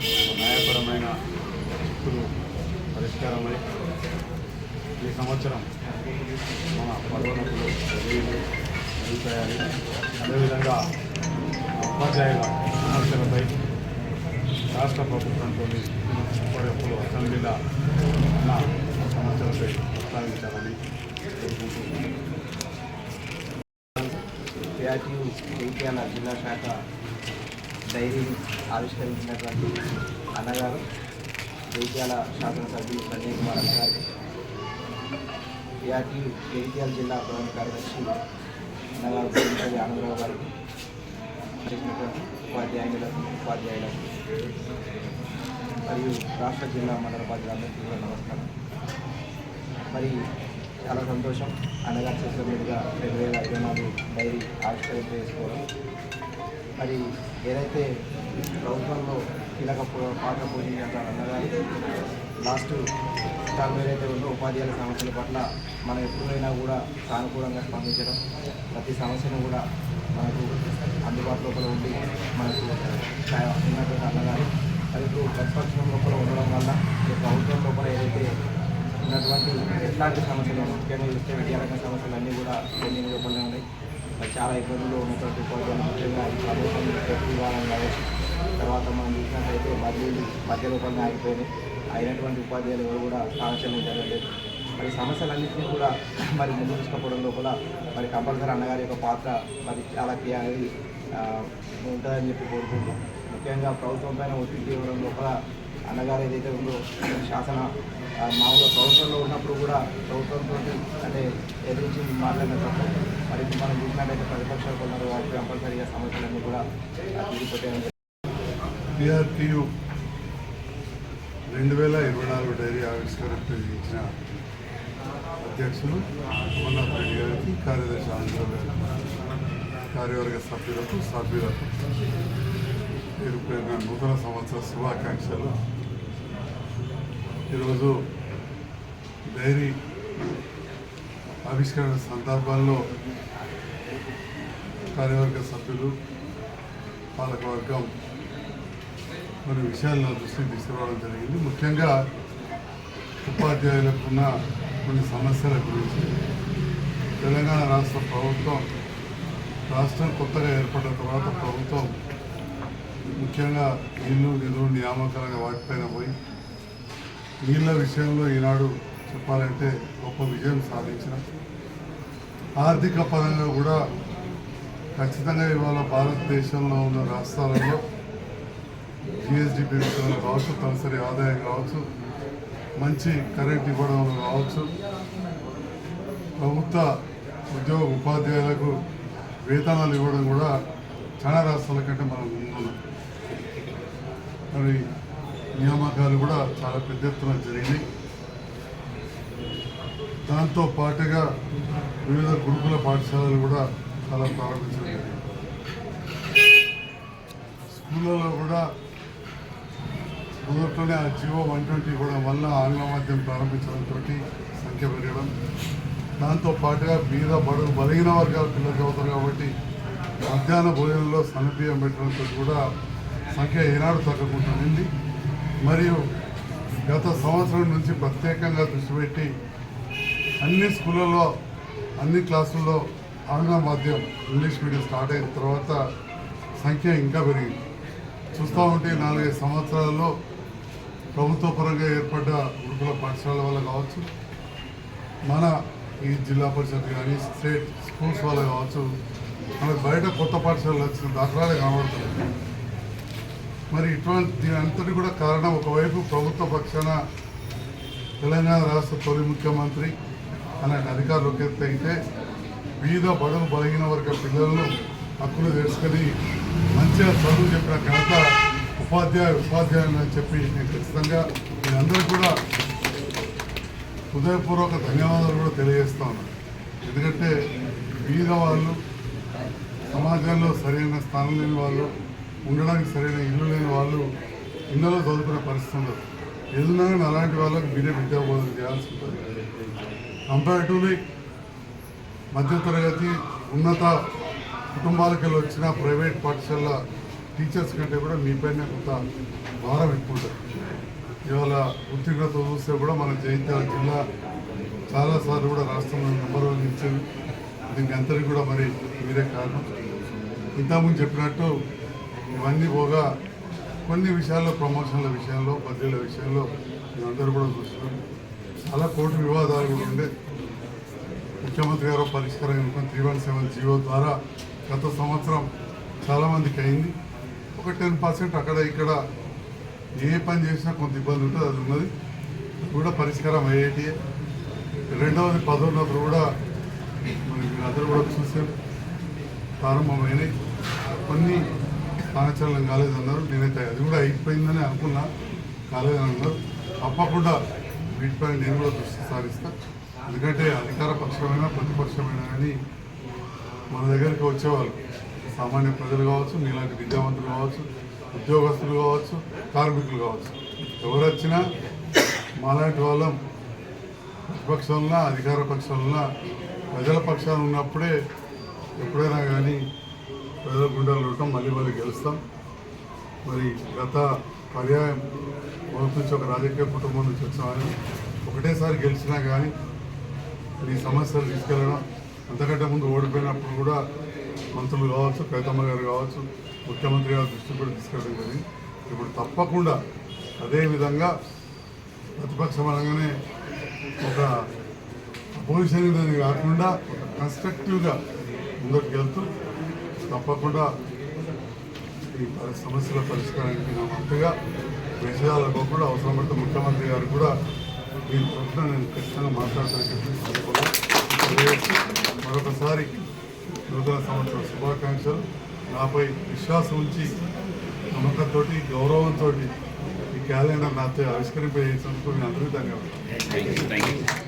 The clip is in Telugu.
న్యాయపరమైన చిక్కులు పరిష్కారమై ఈ సంవత్సరం మన పదోన్నతులు బదిలీలు జరుగుతాయని అదేవిధంగా ఉపాధ్యాయుల సమస్యలపై రాష్ట్ర ప్రభుత్వంతో ఇప్పటిప్పుడు అసెంబ్లీలో ఉన్న సమస్యలపై ప్రస్తావించాలని కోరుకుంటున్నాను. జిల్లా శాఖ డైరీని ఆవిష్కరించినటువంటి అన్నగారు జైత్యాల శాసనసభ్యులు సంజయ్ కుమార్ అన్నగారు క్రియేటివ్ జైత్యాల జిల్లా ప్రధాన కార్యదర్శి అన్నగారు గోవిందపల్లి ఆనందరావు గారికి చేసినటువంటి ఉపాధ్యాయులకు ఉపాధ్యాయులకు మరియు రాష్ట్ర జిల్లా మండల ఉపాధ్యాయులందరికీ కూడా నమస్కారం. మరి చాలా సంతోషం అన్నగారు చేసిన మీదుగా రెండు వేల ఇరవై నాలుగు డైరీ ఆవిష్కరణ చేసుకోవడం. మరి ఏదైతే ప్రభుత్వంలో కీలక పో- పాత్ర పోషించిన అన్నగారు లాస్ట్ టర్మ్ ఏదైతే ఉందో ఉపాధ్యాయుల సమస్యల పట్ల మనం ఎప్పుడైనా కూడా సానుకూలంగా స్పందించడం ప్రతి సమస్యను కూడా మనకు అందుబాటులోపల ఉండి మనకు ఉన్నటువంటి అన్నగారు. మరి ఇప్పుడు ప్రతిపక్షం లోపల ఉండడం వల్ల ప్రభుత్వం లోపల ఏదైతే ఉన్నటువంటి ఎట్లాంటి సమస్యలు ముఖ్యంగా చూస్తే విద్యారంగ సమస్యలు అన్నీ కూడా పెండింగ్ లోపలనే ఉన్నాయి. చాలా ఇబ్బందులు ఉన్నటువంటి ఉపాధ్యాయులు ముఖ్యంగా ఈ ప్రభుత్వం కావచ్చు. తర్వాత మనం చూసినట్లయితే బదిలీలు మధ్య రూపంగా ఆగిపోయినాయి. అయినటువంటి ఉపాధ్యాయులు ఎవరు కూడా ఆలోచన జరగలేదు మరి సమస్యలన్నింటినీ కూడా మరి ముందు తీసుకుపోవడం లోపల మరి కంపల్సరీ అన్నగారి యొక్క పాత్ర మరి చాలా కీ అనేది ఉంటుందని చెప్పి కోరుకుంటూ ముఖ్యంగా ప్రభుత్వం పైన ఒత్తిడి ఇవ్వడం లోపల అన్నగారు ఏదైతే ఉందో శాసన మామూలుగా ప్రభుత్వంలో ఉన్నప్పుడు కూడా ప్రభుత్వంతో అంటే ఎదిరించి మాట్లాడిన తప్ప మరి మనం చూసినట్లయితే ప్రతిపక్షాలు ఉన్నారు వాటికి కంపల్సరీగా సమస్యలన్నీ కూడా తీరిపోతాయని పిఆర్టీయు రెండు వేల ఇరవై నాలుగు డైరీ ఆవిష్కరణ ఇచ్చిన అధ్యక్షులు అమర్నాథ్ రెడ్డి గారికి కార్యదర్శి ఆంధ్ర కార్యవర్గ సభ్యులకు సభ్యులకు పేరు పేరున నూతన సంవత్సర శుభాకాంక్షలు. ఈరోజు డైరీ ఆవిష్కరణ సందర్భాల్లో కార్యవర్గ సభ్యులు పాలకవర్గం కొన్ని విషయాలు నా దృష్టికి తీసుకురావడం జరిగింది. ముఖ్యంగా ఉపాధ్యాయులకు ఉన్న కొన్ని సమస్యల గురించి. తెలంగాణ రాష్ట్ర ప్రభుత్వం రాష్ట్రం కొత్తగా ఏర్పడిన తర్వాత ప్రభుత్వం ముఖ్యంగా ఇల్లు నిధులు నియామకాలుగా వాటిపైన పోయి నీళ్ళ విషయంలో ఈనాడు చెప్పాలంటే గొప్ప విజయం సాధించిన. ఆర్థిక పరంగా కూడా ఖచ్చితంగా ఇవాళ భారతదేశంలో ఉన్న రాష్ట్రాలలో జిఎస్డి పెరుగుదల కావచ్చు తలసరి ఆదాయం కావచ్చు మంచి కరెంట్ ఇవ్వడం కావచ్చు ప్రభుత్వ ఉద్యోగ ఉపాధ్యాయులకు వేతనాలు ఇవ్వడం కూడా చాలా రాష్ట్రాల కంటే మనం ముందున్నాం. మరి నియామకాలు కూడా చాలా పెద్ద ఎత్తున జరిగినాయి. దాంతో పాటుగా వివిధ గురుకుల పాఠశాలలు కూడా చాలా ప్రారంభించడం స్కూళ్ళలో కూడా మొదట్లోనే ఆ జియో వన్ ట్వంటీ కూడా వల్ల ఆంగ్ల మాధ్యమం ప్రారంభించడంతో సంఖ్య పెరగడం. దాంతో పాటుగా బీద బడుగు బలిగిన వర్గాల పిల్లలు చదువుతారు కాబట్టి మధ్యాహ్న భోజనంలో సన్నబియ్యం పెట్టడంతో కూడా సంఖ్య ఏనాడు తగ్గకుంటుంది మరియు గత సంవత్సరం నుంచి ప్రత్యేకంగా దృష్టి పెట్టి అన్ని స్కూళ్ళలో అన్ని క్లాసుల్లో ఆంగ్ల మాధ్యమం ఇంగ్లీష్ మీడియం స్టార్ట్ అయిన తర్వాత సంఖ్య ఇంకా పెరిగింది. చూస్తూ ఉంటే నాలుగైదు సంవత్సరాల్లో ప్రభుత్వ పరంగా ఏర్పడ్డ గురుకుల పాఠశాల వల్ల కావచ్చు మన ఈ జిల్లా పరిషత్ కానీ స్టేట్ స్కూల్స్ వల్ల కావచ్చు మనకు బయట కొత్త పాఠశాలలు వచ్చిన దాఖలాలే కనబడుతున్నాయి మరి ఇటువంటి దీని అంతటి కూడా కారణం ఒకవైపు ప్రభుత్వ పక్షాన తెలంగాణ రాష్ట్ర తొలి ముఖ్యమంత్రి అలాంటి అధికారులు ఒక ఎత్తు బీద బలిగిన వర్గ పిల్లలను హక్కులు తెలుసుకొని మంచిగా చదువు చెప్పిన ఘనత ఉపాధ్యాయ ఉపాధ్యాయులు అని చెప్పి నేను ఖచ్చితంగా మీరందరూ కూడా హృదయపూర్వక ధన్యవాదాలు కూడా తెలియజేస్తా ఉన్నాను ఎందుకంటే బీద వాళ్ళు సమాజంలో సరైన స్థానం లేని వాళ్ళు ఉండడానికి సరైన ఇల్లు లేని వాళ్ళు ఇళ్ళలో చదువుకునే పరిస్థితి ఉండదు. ఏదైనా కానీ అలాంటి వాళ్ళకి మీరే విద్యాబోధన చేయాల్సి ఉంటుంది. కంపారిటివ్లీ మధ్యతరగతి ఉన్నత కుటుంబాలకి వచ్చిన ప్రైవేట్ పాఠశాల టీచర్స్ కంటే కూడా మీపైనే కొంత భారం ఎక్కువ ఉంటుంది. ఇవాళ ఉత్తీర్ణత చూస్తే కూడా మన జైత్యాల జిల్లా చాలాసార్లు కూడా రాష్ట్రంలో నెంబర్ వన్ ఇచ్చింది. దీనికి అంతటి కూడా మరి మీరే కారణం. ఇంతకుముందు చెప్పినట్టు ఇవన్నీ పోగా కొన్ని విషయాల్లో ప్రమోషన్ల విషయంలో బదిలీల విషయంలో మేమందరూ కూడా చూస్తున్నాం. చాలా కోర్టు వివాదాలు కూడా ఉండే ముఖ్యమంత్రి గారు పరిష్కారం ఎన్నుకొని త్రీ వన్ సెవెన్ జీవో ద్వారా గత సంవత్సరం చాలామందికి అయింది. ఒక టెన్ పర్సెంట్ అక్కడ ఇక్కడ ఏ పని చేసినా కొంత ఇబ్బంది ఉంటుంది అది ఉన్నది. కూడా పరిష్కారం అయ్యేటి రెండవది పదోన్నతులు కూడా మనకి అందరూ కూడా చూసారు. ప్రారంభమైనవి కొన్ని సంవత్సరాలు కాలేదు అన్నారు. నేనైతే అది కూడా అయిపోయిందని అనుకున్నా. కాలేదని అన్నారు. తప్పకుండా వీటిపై నేను కూడా దృష్టి సారిస్తా. ఎందుకంటే అధికార పక్షమైన ప్రతిపక్షమైన కానీ మన దగ్గరికి వచ్చేవాళ్ళు. సామాన్య ప్రజలు కావచ్చు మీలాంటి విద్యావంతులు కావచ్చు ఉద్యోగస్తులు కావచ్చు కార్మికులు కావచ్చు. ఎవరు వచ్చినా మాలాంటి వాళ్ళం. ప్రతిపక్షంలో అధికార పక్షంలో ప్రజల పక్షాన ఉన్నప్పుడే ఎప్పుడైనా కానీ ప్రజల గుండెలు ఉండటం మళ్ళీ మళ్ళీ గెలుస్తాం. మరి గత పర్యాయం మొదటి నుంచి ఒక రాజకీయ కుటుంబం నుంచి వచ్చామని ఒకటేసారి గెలిచినా కానీ ఈ సమస్యలు తీసుకెళ్ళడం అంతకంటే ముందు ఓడిపోయినప్పుడు కూడా మంత్రులు కావచ్చు కవితమ్మ గారు కావచ్చు ముఖ్యమంత్రి గారి దృష్టి కూడా తీసుకెళ్ళడం జరిగింది. ఇప్పుడు తప్పకుండా అదే విధంగా ప్రతిపక్షం అనగానే ఒక అపోజిషన్ అనేది కాకుండా ఒక కన్స్ట్రక్టివ్గా ముందుకు వెళ్తూ తప్పకుండా ఈ సమస్యల పరిష్కారానికి నా వంతుగా విషయాలకు కూడా అవసరం పడితే ముఖ్యమంత్రి గారు కూడా దీని తరఫున నేను ఖచ్చితంగా మాట్లాడటానికి మరొకసారి నూతన సంవత్సర శుభాకాంక్షలు. నాపై విశ్వాసం ఉంచి నమ్మకంతో గౌరవంతో ఈ క్యాలెండర్ నాతో ఆవిష్కరింపజేసినందుకు మీ అందరికీ ధన్యవాదాలు.